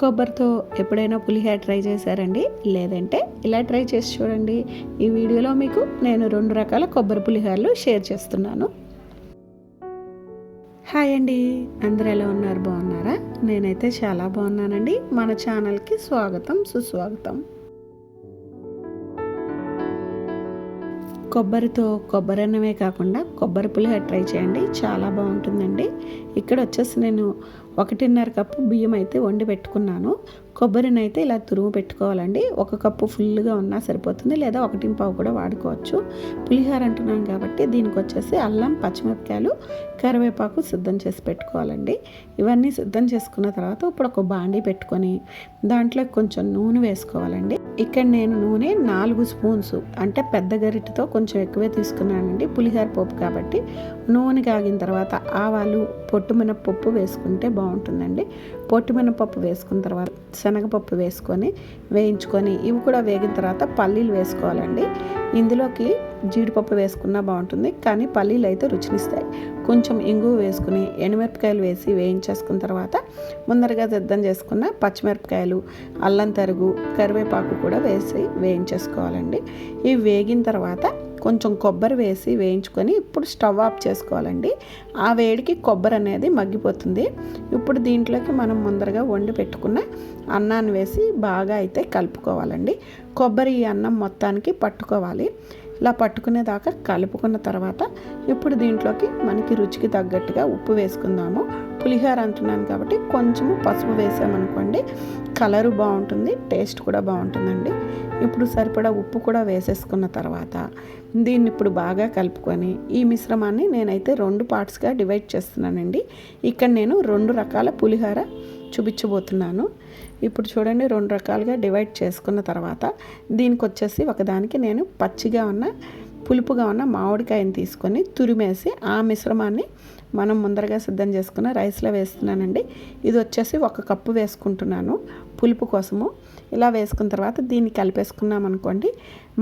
కొబ్బరితో ఎప్పుడైనా పులిహార ట్రై చేశారండి? లేదంటే ఇలా ట్రై చేసి చూడండి. ఈ వీడియోలో మీకు నేను రెండు రకాల కొబ్బరి పులిహోరలు షేర్ చేస్తున్నాను. హాయ్ అండి. అందరు ఎలా ఉన్నారు? బాగున్నారా? నేనైతే చాలా బాగున్నానండి. మన ఛానల్కి స్వాగతం సుస్వాగతం. కొబ్బరితో కొబ్బరి అన్నమే కాకుండా కొబ్బరి పులిహోర ట్రై చేయండి. చాలా బాగుంటుందండి. ఇక్కడ వచ్చేసి నేను ఒకటిన్నర కప్పు బియ్యం అయితే వండి పెట్టుకున్నాను. కొబ్బరిని అయితే ఇలా తురుము పెట్టుకోవాలండి. ఒక కప్పు ఫుల్గా ఉన్నా సరిపోతుంది. లేదా ఒకటి పావు కూడా వాడుకోవచ్చు. పులిహోర అంటున్నాను కాబట్టి దీనికి వచ్చేసి అల్లం పచ్చిమిరపకాయలు కరివేపాకు సిద్ధం చేసి పెట్టుకోవాలండి. ఇవన్నీ సిద్ధం చేసుకున్న తర్వాత ఇప్పుడు ఒక బాండీ పెట్టుకొని దాంట్లో కొంచెం నూనె వేసుకోవాలండి. ఇక్కడ నేను నూనె నాలుగు స్పూన్స్ అంటే పెద్ద గరిటెతో కొంచెం ఎక్కువే తీసుకున్నానండి. పులిహోర పోపు కాబట్టి నూనె కాగిన తర్వాత ఆవాలు పొట్టు మినపప్పు వేసుకుంటే బాగుంటుందండి. పొట్టు మినపప్పు వేసుకున్న తర్వాత శనగపప్పు వేసుకొని వేయించుకొని ఇవి కూడా వేగిన తర్వాత పల్లీలు వేసుకోవాలండి. ఇందులోకి జీడిపప్పు వేసుకున్నా బాగుంటుంది కానీ పల్లీలు అయితే రుచినిస్తాయి. కొంచెం ఇంగువ వేసుకుని ఎండుమిరపకాయలు వేసి వేయించేసుకున్న తర్వాత ముందరగా సిద్ధం చేసుకున్న పచ్చిమిరపకాయలు అల్లం తరుగు కరివేపాకు కూడా వేసి వేయించేసుకోవాలండి. ఇవి వేగిన తర్వాత కొంచెం కొబ్బరి వేసి వేయించుకొని ఇప్పుడు స్టవ్ ఆఫ్ చేసుకోవాలండి. ఆ వేడికి కొబ్బరి అనేది మగ్గిపోతుంది. ఇప్పుడు దీంట్లోకి మనం ముందరగా వండి పెట్టుకున్న అన్నాన్ని వేసి బాగా అయితే కలుపుకోవాలండి. కొబ్బరి ఈ అన్నం మొత్తానికి పట్టుకోవాలి. ఇలా పట్టుకునేదాకా కలుపుకున్న తర్వాత ఇప్పుడు దీంట్లోకి మనకి రుచికి తగ్గట్టుగా ఉప్పు వేసుకుందాము. పులిహోర అంటున్నాను కాబట్టి కొంచెము పసుపు వేసామనుకోండి కలరు బాగుంటుంది టేస్ట్ కూడా బాగుంటుందండి. ఇప్పుడు సరిపడా ఉప్పు కూడా వేసేసుకున్న తర్వాత దీన్ని ఇప్పుడు బాగా కలుపుకొని ఈ మిశ్రమాన్ని నేనైతే రెండు పార్ట్స్గా డివైడ్ చేస్తున్నానండి. ఇక్కడ నేను రెండు రకాల పులిహోర చూపించబోతున్నాను. ఇప్పుడు చూడండి రెండు రకాలుగా డివైడ్ చేసుకున్న తర్వాత దీనికి వచ్చేసి ఒకదానికి నేను పచ్చిగా ఉన్న పులుపుగా ఉన్న మామిడికాయని తీసుకొని తురిమేసి ఆ మిశ్రమాన్ని మనం ముందరగా సిద్ధం చేసుకున్న రైస్లో వేస్తున్నానండి. ఇది వచ్చేసి ఒక కప్పు వేసుకుంటున్నాను పులుపు కోసము. ఇలా వేసుకున్న తర్వాత దీన్ని కలిపేసుకున్నాం అనుకోండి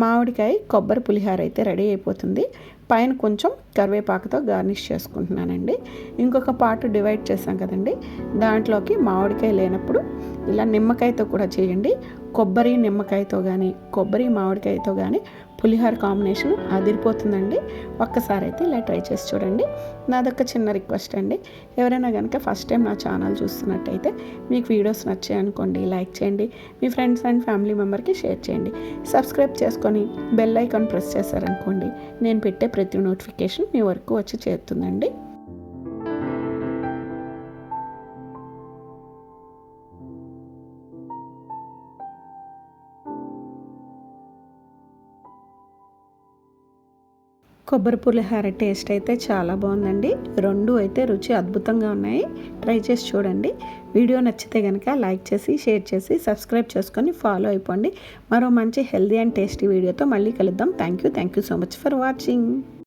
మామిడికాయ కొబ్బరి పులిహార అయితే రెడీ అయిపోతుంది. పైన కొంచెం కరివేపాకుతో గార్నిష్ చేసుకుంటున్నానండి. ఇంకొక పార్ట్ డివైడ్ చేసాం కదండి. దాంట్లోకి మామిడికాయ లేనప్పుడు ఇలా నిమ్మకాయతో కూడా చేయండి. కొబ్బరి నిమ్మకాయతో కానీ కొబ్బరి మామిడికాయతో కానీ పులిహోర కాంబినేషన్ అదిరిపోతుందండి. ఒక్కసారి అయితే ఇలా ట్రై చేసి చూడండి. నాదొక్క చిన్న రిక్వెస్ట్ అండి. ఎవరైనా కనుక ఫస్ట్ టైం నా ఛానల్ చూస్తున్నట్టయితే మీకు వీడియోస్ నచ్చాయి అనుకోండి లైక్ చేయండి. మీ ఫ్రెండ్స్ అండ్ ఫ్యామిలీ మెంబర్కి షేర్ చేయండి. సబ్స్క్రైబ్ చేసుకొని బెల్ ఐకాన్ ప్రెస్ చేశారనుకోండి నేను పెట్టే ప్రతి నోటిఫికేషన్ మీ వరకు వచ్చి చేరుతుందండి. కొబ్బరి పులిహార టేస్ట్ అయితే చాలా బాగుందండి. రెండు అయితే రుచి అద్భుతంగా ఉన్నాయి. ట్రై చేసి చూడండి. వీడియో నచ్చితే కనుక లైక్ చేసి షేర్ చేసి సబ్స్క్రైబ్ చేసుకొని ఫాలో అయిపోండి. మరో మంచి హెల్దీ అండ్ టేస్టీ వీడియోతో మళ్ళీ కలుద్దాం. Thank you thank you so much for watching.